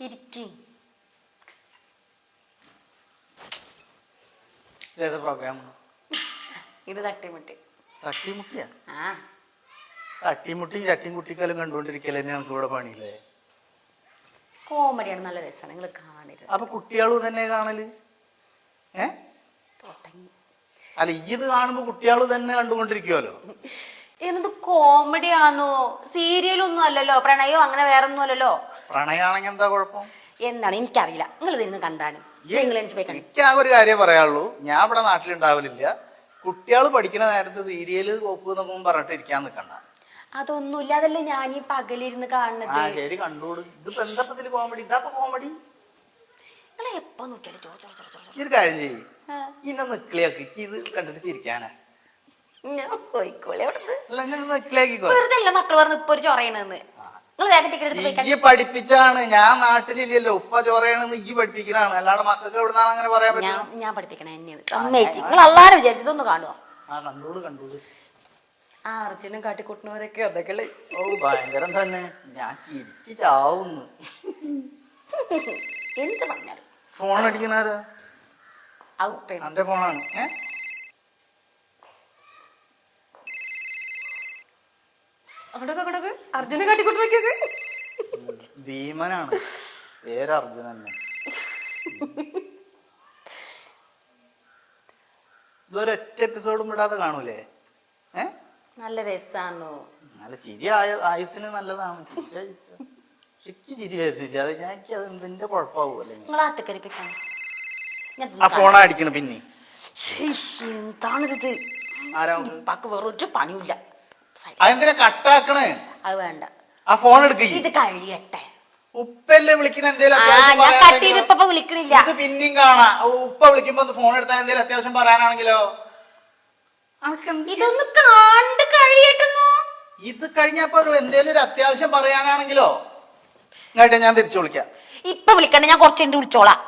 ഇരിക്കും. ഏത് പ്രോഗ്രാം ഇത് തട്ടിമുട്ടി. തട്ടിമുട്ടിയാ? ആ. തട്ടിമുട്ടിയും ചട്ടിയും കുട്ടിക്കാലും കണ്ടുകൊണ്ടിരിക്കലേ നമുക്ക് ഇവിടെ പണിയില്ലേ കോമഡിയാണ് നല്ല രസമാണ് നിങ്ങൾ കാണരുത്. അപ്പൊ കുട്ടികളും തന്നെ കാണൽ? ഏ? തുടങ്ങി. അല്ല ഈ ഇത് കാണുമ്പോ കുട്ടികളും തന്നെ കണ്ടുകൊണ്ടിരിക്കുമല്ലോ എന്ത് കോമഡി ആണോ സീരിയലൊന്നും അല്ലല്ലോ. പ്രണയോ അങ്ങനെ വേറെ ഒന്നും അല്ലല്ലോ. പ്രണയാണെങ്കിൽ എന്താ കുഴപ്പം? എന്താണ്? എനിക്കറിയില്ല. നിങ്ങൾ ഇതിന്ന് കണ്ടാണ്. നിങ്ങൾ എനിക്ക് ആ ഒരു കാര്യം പറയാനുള്ളൂ. ഞാൻ ഇവിടെ നാട്ടിലുണ്ടാവലില്ല. കുട്ടികൾ പഠിക്കുന്ന നേരത്ത് സീരിയൽ കോപ്പ് എന്നൊന്നും പറഞ്ഞിട്ട് ഇരിക്കാൻ നിൽക്കണ്ട. അതൊന്നുമില്ല. അതല്ലേ ഞാൻ ഈ പകലിരുന്ന് കാണുന്നത്. ശരി കണ്ടോളൂ. ഇതിപ്പോ എന്താ ഇതിൽ കോമഡി ഇതാ കോമഡി എപ്പോ നോക്കിയാലും ഒരു കാര്യം ചെയ്യും. ഇന്ന നിക്കളിയാക്കി ഇത് കണ്ടിട്ട് ചിരിക്കാനാ. ഞാൻ പോയിക്കോളെ അവിടുന്ന്. അല്ല ഇങ്ങനെ നിക്കിളിയാക്കിക്കോ വെറുതെ അല്ല മക്കൾ പറഞ്ഞ് ഇപ്പൊ ഒരു ചൊറയണെന്ന് നിങ്ങൾ വേഗം ടിക്കറ്റ് എടുത്ത് പോയി ഈ പഠിപ്പിച്ചാണ്. ഞാൻ നാട്ടിലില്ലല്ലോ. ഉപ്പ ചോറയാണെന്ന് ഈ പഠിപ്പിക്കലാണ് അല്ലാണ്ട് മക്കൾക്ക് എവിടുന്നാണ് അങ്ങനെ പറയാൻ ഞാൻ പറ്റും ഞാൻ പഠിപ്പിക്കണേ എന്നെയാണ് സമ്മതിച്ച് നിങ്ങൾ അല്ലാരും വിചാരിച്ചതൊന്ന് കാണുമോ ആ കണ്ടോളൂ കണ്ടോളൂ. ആ അർജുനും കാട്ടിക്കൂട്ടുന്നവരൊക്കെ അതൊക്കെ ഓ ഭയങ്കരം തന്നെ. ഞാൻ ചിരിച്ച് ചാവുന്നു. എന്ത് പറഞ്ഞാലും. ഫോൺ അടിക്കണാരാ എന്റെ ഫോണാണ്. ഏ? അങ്ങോട്ടൊക്കെ അങ്ങോട്ടൊക്കെ അർജുനെ നോക്കിയൊക്കെ ഭീമനാണ്. പേര് അർജുൻ തന്നെ. ഇതൊരൊറ്റ എപ്പിസോഡും വിടാതെ കാണൂലേ? ഏ? നല്ല രസാണോ നല്ല ചിരി ആയ ആയുസിന് നല്ലതാണ്. ചിരിച്ചാ ചിരിച്ചോ. ശരിക്കും ചിരി വരുന്നില്ല. അത് ഞാൻ അത് എന്തിന്റെ നിങ്ങൾ ആ ഫോണാ അടിക്കണം പിന്നെ. എന്താണിത്? ആരാ വേറൊരു പണിയില്ല അതെന്തിനാ കട്ടാക്കണേ? അത് വേണ്ട. ആ ഫോൺ എടുക്ക. ഇത് കഴിയട്ടെ. ഉപ്പല്ലേ വിളിക്കണ? എന്തേലും ഞാൻ കട്ട് ചെയ്ത് ഇപ്പൊ വിളിക്കണില്ല. ഇത് പിന്നെയും കാണാ. ഉപ്പ വിളിക്കുമ്പോ ഫോൺ എടുത്താൽ എന്തേലും അത്യാവശ്യം പറയാനാണെങ്കിലോ? ഇതൊന്ന് കാണ്ട് കഴിയട്ടെന്നോ. ഇത് കഴിഞ്ഞപ്പോ എന്തേലും ഒരു അത്യാവശ്യം പറയാനാണെങ്കിലോ? ഇങ്ങോട്ടെ ഞാൻ തിരിച്ചു വിളിക്കാം. ഇപ്പൊ വിളിക്കണ്ട ഞാൻ കുറച്ച് വിളിച്ചോളാം.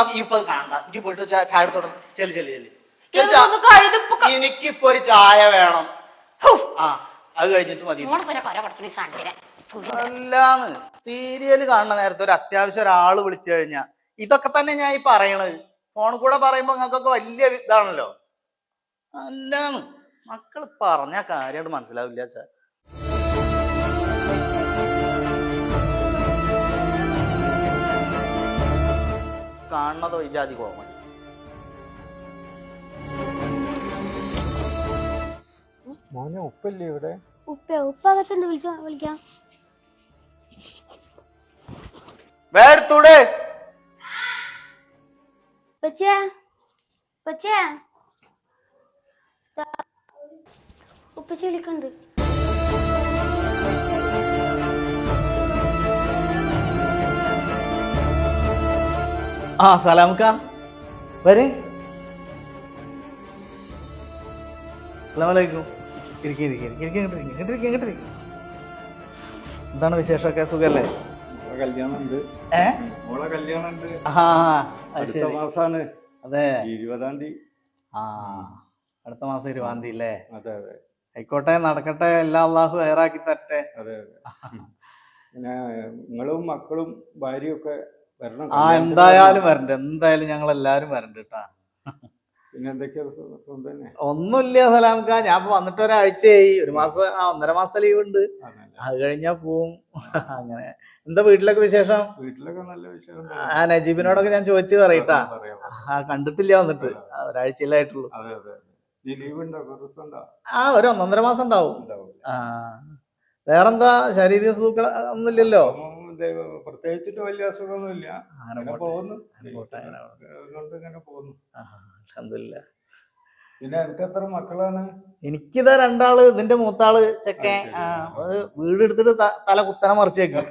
ഇപ്പൊ കാണണ്ട. എനിക്ക് പോയിട്ട് ചായ എടുത്തോട്ടെ ചെല്ലി ചെല്ലി ചെല്ലി. എനിക്കിപ്പോ ഒരു ചായ വേണം. ആ അത് കഴിഞ്ഞിട്ട് മതി. അല്ലാന്ന്. സീരിയൽ കാണുന്ന നേരത്തെ ഒരു അത്യാവശ്യം ഒരാൾ വിളിച്ചു കഴിഞ്ഞാ. ഇതൊക്കെ തന്നെ ഞാൻ ഈ പറയണത്. ഫോണിൽ കൂടെ പറയുമ്പോ നിങ്ങൾക്കൊക്കെ വലിയ ഇതാണല്ലോ. അല്ലാന്ന്. മക്കൾ പറഞ്ഞ കാര്യമായിട്ട് മനസ്സിലാവില്ല ചാ കാണണതോ ഈ ജാതി കോമഡി മോനെ ഉപ്പല്ലേ ഇവിടെ? ഉപ്പ ഉപ്പ അകത്തുണ്ട് വിളിച്ചോ വിളിക്കാം. വേടത്തൂടെ പച്ചേ പച്ചേ ഉപ്പച്ചി വിളിക്കണ്ട്. ആ സലാമുക്ക വരെ. അസ്സലാമലൈക്കും ഇരിക്കും ഇരിക്കും ഇരിക്കും ഇങ്ങോട്ട് ഇരിക്ക്, ഇങ്ങോട്ട് ഇരിക്ക്, എന്താണ് വിശേഷമൊക്കെ? സുഖല്ലേ? മോളെ ഏ? ആ അടുത്ത അതെ. ഇരുപതാം തീയതി. ആ അടുത്ത മാസം ഇരുപതാം തീയതി അല്ലേ? അതെ അതെ. ആയിക്കോട്ടെ നടക്കട്ടെ. എല്ലാ അള്ളാഹു ഹയറാക്കി തരട്ടെ. അതെ അതെ. നിങ്ങളും മക്കളും ഭാര്യയും ഒക്കെ വരണം ആ എന്തായാലും വരണ്ട. എന്തായാലും ഞങ്ങൾ എല്ലാരും വരണ്ട കേട്ടാ പിന്നെ എന്തൊക്കെയാ ഒന്നുമില്ല സലാംക്ക ഞാൻ ഇപ്പൊ വന്നിട്ട് ഒരാഴ്ചയായി. ഒരു മാസം ആ ഒന്നര മാസം ലീവ് ഉണ്ട്. അത് കഴിഞ്ഞാ പോവും. അങ്ങനെ. എന്താ വീട്ടിലൊക്കെ വിശേഷം? വീട്ടിലൊക്കെ നല്ല വിശേഷം ആ നജീബിനോടൊക്കെ ഞാൻ ചോദിച്ചു പറയട്ടാ. ആ കണ്ടിട്ടില്ല വന്നിട്ട്. ഒരാഴ്ചയിലായിട്ടുള്ളൂ ആ ഒരു ഒന്നൊന്നര മാസം ഉണ്ടാവും. ആ. വേറെന്താ? ശാരീരിക സുഖം ഒന്നുമില്ലല്ലോ? പ്രത്യേകിച്ചിട്ട് വലിയ അസുഖമൊന്നുമില്ല. അങ്ങനെ. പോകുന്നു. അതുകൊണ്ട് ഇങ്ങനെ പോകുന്നു. ആ, പിന്നെ എനിക്ക് എത്ര മക്കളാണ്? എനിക്കിതാ രണ്ടാൾ ഇതിന്റെ മൂത്താൾ ചെക്കൻ. അത് വീട് എടുത്തിട്ട് തല കുത്തനെ മറിച്ചേക്കും.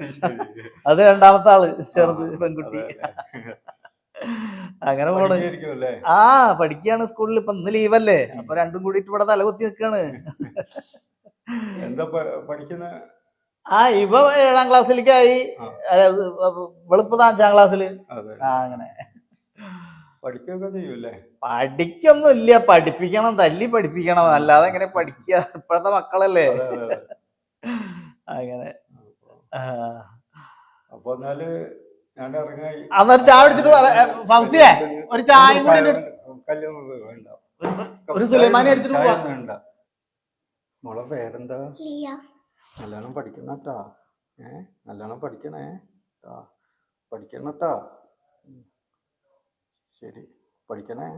അത് രണ്ടാമത്തെ ആൾ ചെറുത് പെൺകുട്ടി. അങ്ങനെ പോണ്. ആ പഠിക്കാണ് സ്കൂളിൽ ഇപ്പൊ ഇന്ന് ലീവല്ലേ. അപ്പൊ രണ്ടും കൂടിയിട്ട് ഇവിടെ തല കുത്തി നിൽക്കാണ് എന്താ പഠിക്കുന്ന? ആ ഇവ ഏഴാം ക്ലാസ്സിലേക്കായി. വെളുപ്പത് അഞ്ചാം ക്ലാസ്സിൽ. ആ അങ്ങനെ. പഠിക്കുകയൊക്കെ ചെയ്യൂല്ലേ പഠിക്കൊന്നും ഇല്ല പഠിപ്പിക്കണം തല്ലി പഠിപ്പിക്കണം. അല്ലാതെ എങ്ങനെ പഠിക്കുക ഇപ്പോഴത്തെ മക്കളല്ലേ. അങ്ങനെ. അപ്പൊ എന്നാൽ ഞാൻ ഇറങ്ങായി. അന്നൊരു ചായ അടിച്ചിട്ട് ഫംസിയെ ഒരു ചായ കൂടി ഒരു സുലൈമാനി അടിച്ചിട്ട് പോവാ. മോളെ പേരെന്താ? ലിയ നല്ലോണം പഠിക്കണട്ടാ ഏ നല്ലോണം പഠിക്കണേ ട്ടാ പഠിക്കണട്ടാ ഉം. ശരി പഠിക്കണേ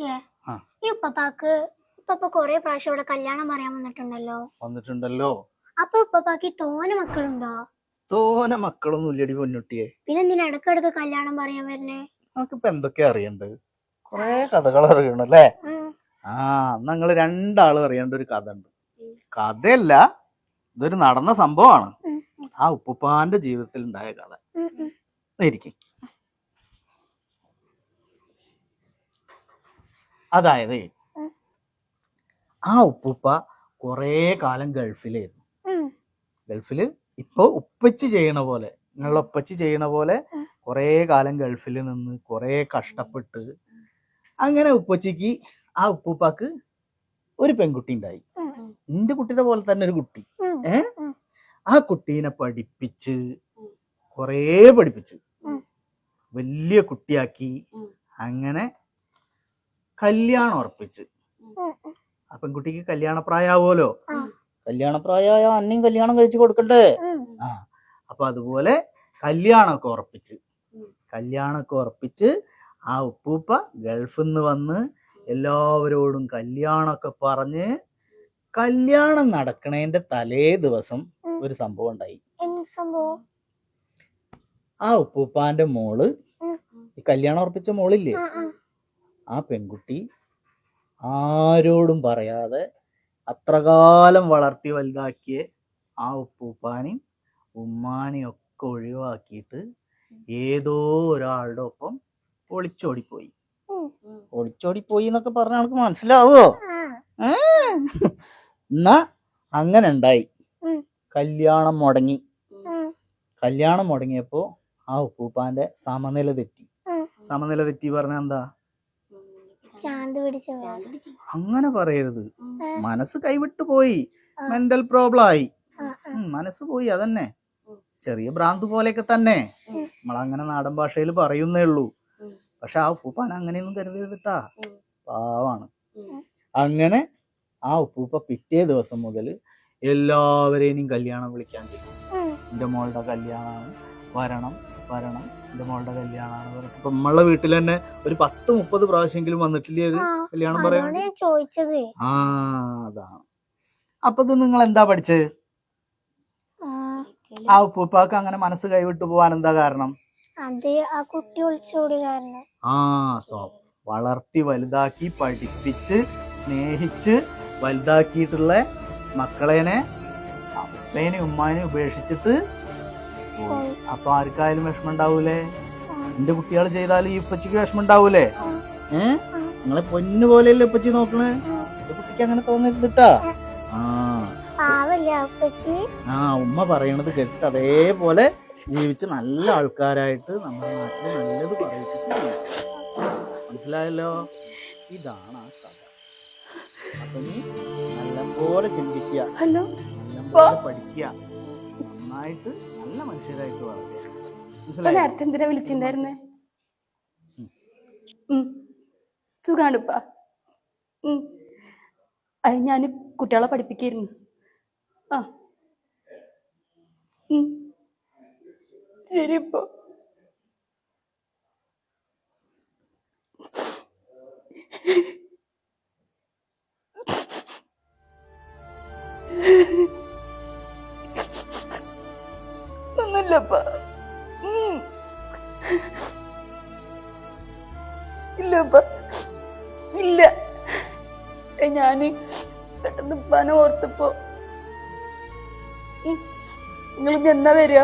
ഈ ഉപ്പപ്പാക്ക് ഉപ്പപ്പ കൊറേ പ്രാവശ്യം ഇവിടെ കല്യാണം പറയാൻ വന്നിട്ടുണ്ടല്ലോ. വന്നിട്ടുണ്ടല്ലോ. അപ്പൊ ഉപ്പപ്പാക്ക് തോന മക്കളുണ്ടോ? തോനെ മക്കളൊന്നും ഇല്ലടി പൊന്നുട്ടിയെ. പിന്നെ എന്തിനാ ഇടക്കിടക്ക് കല്യാണം പറയാൻ വരണേ നമുക്കിപ്പോ എന്തൊക്കെ അറിയണ്ട്? കൊറേ കഥകൾ അറിയണല്ലേ. ആ. ഞങ്ങൾ രണ്ടാളും അറിയേണ്ട ഒരു കഥ ഉണ്ട് കഥയല്ല ഇതൊരു നടന്ന സംഭവമാണ്. ആ ഉപ്പുപ്പാന്റെ ജീവിതത്തിൽ ഉണ്ടായ കഥ. ഇരിക്കും അതായത് ആ. ഉപ്പുപ്പ കുറേ കാലം ഗൾഫിലായിരുന്നു. ഗൾഫിൽ ഇപ്പൊ ഉപ്പച്ചി ചെയ്യണ പോലെ നിങ്ങളുടെ ഉപ്പച്ചി ചെയ്യണ പോലെ. കുറേ കാലം ഗൾഫിൽ നിന്ന് കുറേ കഷ്ടപ്പെട്ട് അങ്ങനെ ഉപ്പച്ചിക്ക് ആ ഉപ്പുപ്പാക്ക് ഒരു പെൺകുട്ടി ഉണ്ടായി. എന്റെ കുട്ടിയുടെ പോലെ തന്നെ ഒരു കുട്ടി. ഏ? ആ. കുട്ടീനെ പഠിപ്പിച്ച് കുറേ പഠിപ്പിച്ചു വലിയ കുട്ടിയാക്കി അങ്ങനെ കല്യാണം ഉറപ്പിച്ച്. ആ പെൺകുട്ടിക്ക് കല്യാണപ്രായാവോലോ ആ. കല്യാണപ്രായ അന്നേം കല്യാണം കഴിച്ചു കൊടുക്കണ്ടേ. ആ. അപ്പൊ അതുപോലെ കല്യാണമൊക്കെ ഉറപ്പിച്ച്. കല്യാണമൊക്കെ ഉറപ്പിച്ച് ആ ഉപ്പൂപ്പ ഗൾഫിൽ നിന്ന് വന്ന് എല്ലാവരോടും കല്യാണമൊക്കെ പറഞ്ഞ് കല്യാണം നടക്കണേന്റെ തലേ ദിവസം ഒരു സംഭവം ഉണ്ടായി. ആ ഉപ്പൂപ്പാന്റെ മോൾ ഈ കല്യാണം ഉറപ്പിച്ച മോളില്ലേ ആ, പെൺകുട്ടി ആരോടും പറയാതെ അത്രകാലം വളർത്തി വലുതാക്കിയ ആ ഉപ്പൂപ്പാനെയും ഉമ്മാനെയും ഒക്കെ ഒഴിവാക്കിയിട്ട് ഏതോ ഒരാളുടെ ഒപ്പം ഒളിച്ചോടിപ്പോയി. ഒളിച്ചോടിപ്പോയി എന്നൊക്കെ പറഞ്ഞ നമുക്ക് മനസ്സിലാവോ. എന്നാ അങ്ങനെ ഉണ്ടായി കല്യാണം മുടങ്ങി കല്യാണം മുടങ്ങിയപ്പോ ആ ഉപ്പൂപ്പാന്റെ സമനില തെറ്റി. സമനില തെറ്റി പറഞ്ഞ എന്താ. അങ്ങനെ പറയരുത്. മനസ്സ് കൈവിട്ടു പോയി. മെന്റൽ പ്രോബ്ലം ആയി. മനസ്സ് പോയി അതന്നെ. ചെറിയ ഭ്രാന്ത് പോലെയൊക്കെ തന്നെ. നമ്മൾ നമ്മളങ്ങനെ നാടൻ ഭാഷയിൽ പറയുന്നേ ഉള്ളൂ. പക്ഷെ ആ ഉപ്പൂപ്പാൻ അങ്ങനെയൊന്നും കരുതരുതിട്ടാ. പാവാണ്. അങ്ങനെ ആ ഉപ്പൂപ്പ പിറ്റേ ദിവസം മുതൽ എല്ലാവരെയും കല്യാണം വിളിക്കാൻ ചെയ്യും എന്റെ എന്റെ മോളുടെ കല്യാണമാണ് വരണം വരണം. എന്റെ മോളുടെ കല്യാണമാണ് വരണം ഇപ്പൊ നമ്മളെ വീട്ടിൽ തന്നെ ഒരു പത്ത് മുപ്പത് പ്രാവശ്യമെങ്കിലും വന്നിട്ടില്ലേ ഒരു കല്യാണം പറയാൻ? ചോദിച്ചത്. ആ അതാണ്. അപ്പൊ ഇത് നിങ്ങൾ എന്താ പഠിച്ചത് ആ, ഉപ്പൂപ്പാക്ക് അങ്ങനെ മനസ്സ് കൈവിട്ടു പോവാൻ എന്താ കാരണം? അത് ആ കുട്ടി ഒളിച്ചോടി കാരണം. ആ സോ വളർത്തി വലുതാക്കി പഠിപ്പിച്ച് സ്നേഹിച്ച് വലുതാക്കിയിട്ടുള്ള മക്കളേനെ അപ്പേനെ ഉമ്മാനെ ഉപേക്ഷിച്ചിട്ട്. അപ്പൊ ആർക്കായാലും വിഷമം ഉണ്ടാവൂലേ എന്റെ കുട്ടികൾ ചെയ്താൽ ഈ ഉപ്പച്ചിക്ക് വിഷമം ഉണ്ടാവൂലേ ഏ. നിങ്ങളെ പൊന്നു പോലെയല്ലേ ഉപ്പച്ചി നോക്കണേ? ആ. എന്റെ കുട്ടിക്ക് അങ്ങനെ തോന്നരുതിട്ടാ. ആ. ആ ഉമ്മ പറയണത് കേട്ട് അതേപോലെ ജീവിച്ച് നല്ല ആൾക്കാരായിട്ട് നമ്മുടെ നാട്ടിൽ നല്ലത് പറയിപ്പിച്ച് മനസ്സിലായല്ലോ? ഇതാണ് ആ കഥ. അപ്പൊ നീ നല്ലപോലെ ചിന്തിക്കുക. നല്ലപോലെ പഠിക്കുക. നന്നായിട്ട് നല്ല മനുഷ്യരായിട്ട് ഇപ്പൊ മനസ്സിലായോ നേരത്തെ എന്തിനാ വിളിച്ചിണ്ടായിരുന്നേ? സുഖാണിപ്പ. അത് ഞാൻ കുട്ടികളെ പഠിപ്പിക്കായിരുന്നു. ആ. ശരി ഇപ്പൊ ഒന്നുമില്ലപ്പ ഏ, ഞാൻ പെട്ടെന്ന് ഉപ്പാനെ ഓർത്തപ്പോ നിങ്ങൾ എന്നാ വരിക?